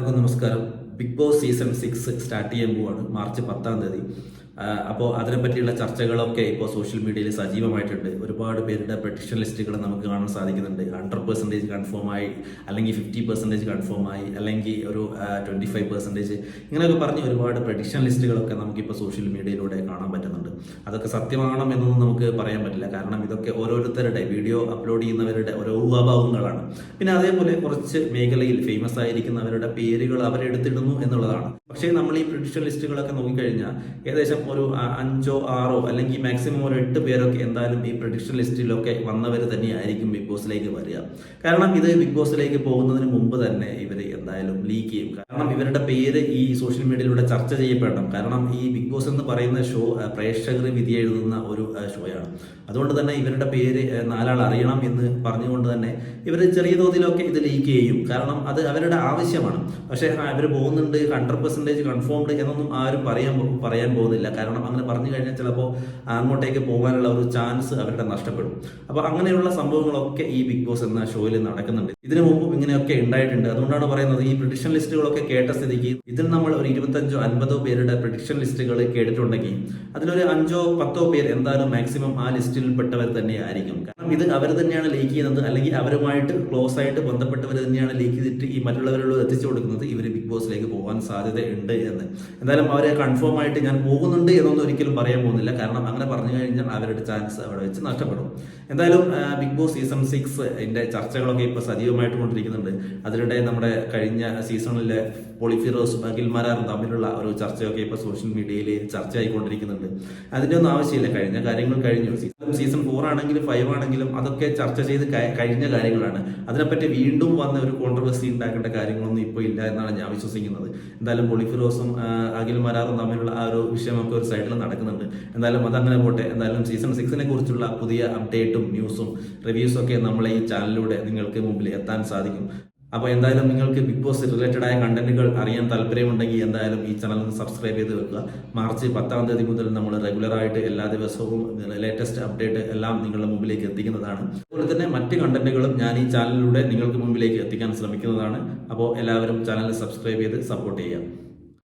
എല്ലാവർക്കും നമസ്കാരം. Bigg Boss season six start ചെയ്യാൻ പോവാണ്. മാർച്ച് പത്താം തീയതി. അപ്പോൾ അതിനെപ്പറ്റിയുള്ള ചർച്ചകളൊക്കെ ഇപ്പോൾ സോഷ്യൽ മീഡിയയിൽ സജീവമായിട്ടുണ്ട്. ഒരുപാട് പേരുടെ പ്രഡിക്ഷൻ ലിസ്റ്റുകൾ നമുക്ക് കാണാൻ സാധിക്കുന്നുണ്ട്. ഹൺഡ്രഡ് പെർസെന്റേജ് കൺഫേം ആയി അല്ലെങ്കിൽ ഫിഫ്റ്റി പെർസെന്റേജ് കൺഫേം ആയി അല്ലെങ്കിൽ ഒരു ട്വന്റി ഫൈവ് പെർസെന്റേജ് ഇങ്ങനെയൊക്കെ പറഞ്ഞ് ഒരുപാട് പ്രഡിക്ഷൻ ലിസ്റ്റുകളൊക്കെ നമുക്കിപ്പോൾ സോഷ്യൽ മീഡിയയിലൂടെ കാണാൻ പറ്റുന്നുണ്ട്. അതൊക്കെ സത്യമാണോ എന്നൊന്നും നമുക്ക് പറയാൻ പറ്റില്ല. കാരണം ഇതൊക്കെ ഓരോരുത്തരുടെ വീഡിയോ അപ്ലോഡ് ചെയ്യുന്നവരുടെ ഓരോ ഊഹാഭാവങ്ങളാണ്. പിന്നെ അതേപോലെ കുറച്ച് മേഖലയിൽ ഫേമസ് ആയിരിക്കുന്നവരുടെ പേരുകൾ അവരെടുത്തിടുന്നു എന്നുള്ളതാണ്. പക്ഷേ നമ്മൾ ഈ പ്രിഡിക്ഷൻ ലിസ്റ്റുകളൊക്കെ നോക്കിക്കഴിഞ്ഞാൽ ഏകദേശം ഒരു അഞ്ചോ ആറോ അല്ലെങ്കിൽ മാക്സിമം ഒരു എട്ട് പേരൊക്കെ എന്തായാലും ഈ പ്രഡിക്ഷൻ ലിസ്റ്റിലൊക്കെ വന്നവർ തന്നെയായിരിക്കും ബിഗ് ബോസിലേക്ക് വരിക. കാരണം ഇത് ബിഗ് ബോസിലേക്ക് പോകുന്നതിന് മുമ്പ് തന്നെ ഇവർ എന്തായാലും ലീക്ക് ചെയ്യും. കാരണം ഇവരുടെ പേര് ഈ സോഷ്യൽ മീഡിയയിലൂടെ ചർച്ച ചെയ്യപ്പെടണം. കാരണം ഈ ബിഗ് ബോസ് എന്ന് പറയുന്ന ഷോ പ്രേക്ഷകർ വിധി എഴുതുന്ന ഒരു ഷോയാണ് അതുകൊണ്ട് തന്നെ ഇവരുടെ പേര് നാലാൾ അറിയണം എന്ന് പറഞ്ഞുകൊണ്ട് തന്നെ ഇവർ ചെറിയ തോതിലൊക്കെ ഇത് ലീക്ക് ചെയ്യും. കാരണം അത് അവരുടെ ആവശ്യമാണ്. പക്ഷേ ഇവർ പോകുന്നുണ്ട് ഹൺഡ്രഡ് പെർസെന്റേജ് കൺഫേംഡ് എന്നൊന്നും ആരും പറയാൻ പറയാൻ പോകുന്നില്ല. കാരണം അങ്ങനെ പറഞ്ഞു കഴിഞ്ഞാൽ ചിലപ്പോൾ അങ്ങോട്ടേക്ക് പോകാനുള്ള ഒരു ചാൻസ് അവരുടെ നഷ്ടപ്പെടും. അപ്പോൾ അങ്ങനെയുള്ള സംഭവങ്ങളൊക്കെ ഈ ബിഗ് ബോസ് എന്ന ഷോയിൽ നടക്കുന്നുണ്ട്. ഇതിനു മുമ്പും ഇങ്ങനെയൊക്കെ ഉണ്ടായിട്ടുണ്ട്. അതുകൊണ്ടാണ് പറയുന്നത് ഈ പ്രഡിക്ഷൻ ലിസ്റ്റുകളൊക്കെ കേട്ട സ്ഥിതിക്ക് ഇതിൽ നമ്മൾ ഒരു ഇരുപത്തഞ്ചോ അൻപതോ പേരുടെ പ്രഡിക്ഷൻ ലിസ്റ്റുകൾ കേട്ടിട്ടുണ്ടെങ്കിൽ അതിലൊരു അഞ്ചോ പത്തോ പേർ എന്തായാലും മാക്സിമം ആ ലിസ്റ്റിൽ പെട്ടവർ തന്നെ ആയിരിക്കും. കാരണം ഇത് അവർ തന്നെയാണ് ലീക്ക് ചെയ്യുന്നത്. അല്ലെങ്കിൽ അവരുമായിട്ട് ക്ലോസ് ആയിട്ട് ബന്ധപ്പെട്ടവർ തന്നെയാണ് ലീക്ക് ചെയ്തിട്ട് ഈ മറ്റുള്ളവരോട് എത്തിച്ചു കൊടുക്കുന്നത് ഇവർ ബിഗ് ബോസിലേക്ക് സാധ്യതയുണ്ട് എന്ന്. എന്തായാലും അവരെ കൺഫേം ആയിട്ട് ഞാൻ പോകുന്നുണ്ട് എന്നൊന്നും ഒരിക്കലും പറയാൻ പോകുന്നില്ല. കാരണം അങ്ങനെ പറഞ്ഞു കഴിഞ്ഞാൽ അവരുടെ ചാൻസ് അവിടെ വെച്ച് നഷ്ടപ്പെടും. എന്തായാലും ബിഗ് ബോസ് സീസൺ സിക്സ് എന്റെ ചർച്ചകളൊക്കെ ഇപ്പോൾ സജീവമായിട്ട് കൊണ്ടിരിക്കുന്നുണ്ട്. അതിനിടെ നമ്മുടെ കഴിഞ്ഞ സീസണിലെ പോളിഫിറോസ് ഗിൽമാരാറും തമ്മിലുള്ള ഒരു ചർച്ചയൊക്കെ ഇപ്പോൾ സോഷ്യൽ മീഡിയയിൽ ചർച്ചയായിക്കൊണ്ടിരിക്കുന്നുണ്ട്. അതിന്റെ ഒന്നും ആവശ്യമില്ല. കഴിഞ്ഞ കാര്യങ്ങൾ കഴിഞ്ഞു. സീസൺ ഫോർ ആണെങ്കിലും ഫൈവ് ആണെങ്കിലും അതൊക്കെ ചർച്ച ചെയ്ത് കഴിഞ്ഞ കാര്യങ്ങളാണ്. അതിനെപ്പറ്റി വീണ്ടും വന്ന ഒരു കോൺട്രവേഴ്സി ഉണ്ടാക്കേണ്ട കാര്യങ്ങളൊന്നും ഇപ്പോൾ ഇല്ല എന്നാണ് ഞാൻ വിശ്വസിക്കുന്നത്. എന്തായാലും പൊളിഫിറോസും അഖിൽ മരാറും തമ്മിലുള്ള ആ ഒരു വിഷയമൊക്കെ ഒരു സൈഡിൽ നടക്കുന്നുണ്ട്. എന്തായാലും അതങ്ങനെ പോട്ടെ. എന്തായാലും സീസൺ സിക്സിനെ കുറിച്ചുള്ള പുതിയ അപ്ഡേറ്റും ന്യൂസും റിവ്യൂസും ഒക്കെ നമ്മളെ ഈ ചാനലിലൂടെ നിങ്ങൾക്ക് മുമ്പിൽ എത്താൻ സാധിക്കും. അപ്പോൾ എന്തായാലും നിങ്ങൾക്ക് ബിഗ് ബോസ് റിലേറ്റഡ് ആയ കണ്ടന്റുകൾ അറിയാൻ താല്പര്യമുണ്ടെങ്കിൽ എന്തായാലും ഈ ചാനൽ ഒന്ന് സബ്സ്ക്രൈബ് ചെയ്ത് വെക്കുക. മാർച്ച് പത്താം തീയതി മുതൽ നമ്മൾ റെഗുലറായിട്ട് എല്ലാ ദിവസവും ലേറ്റസ്റ്റ് അപ്ഡേറ്റ് എല്ലാം നിങ്ങളുടെ മുമ്പിലേക്ക് എത്തിക്കുന്നതാണ്. അതുപോലെ തന്നെ മറ്റ് കണ്ടന്റുകളും ഞാൻ ഈ ചാനലിലൂടെ നിങ്ങൾക്ക് മുമ്പിലേക്ക് എത്തിക്കാൻ ശ്രമിക്കുന്നതാണ്. അപ്പോൾ എല്ലാവരും ചാനൽ സബ്സ്ക്രൈബ് ചെയ്ത് സപ്പോർട്ട് ചെയ്യാം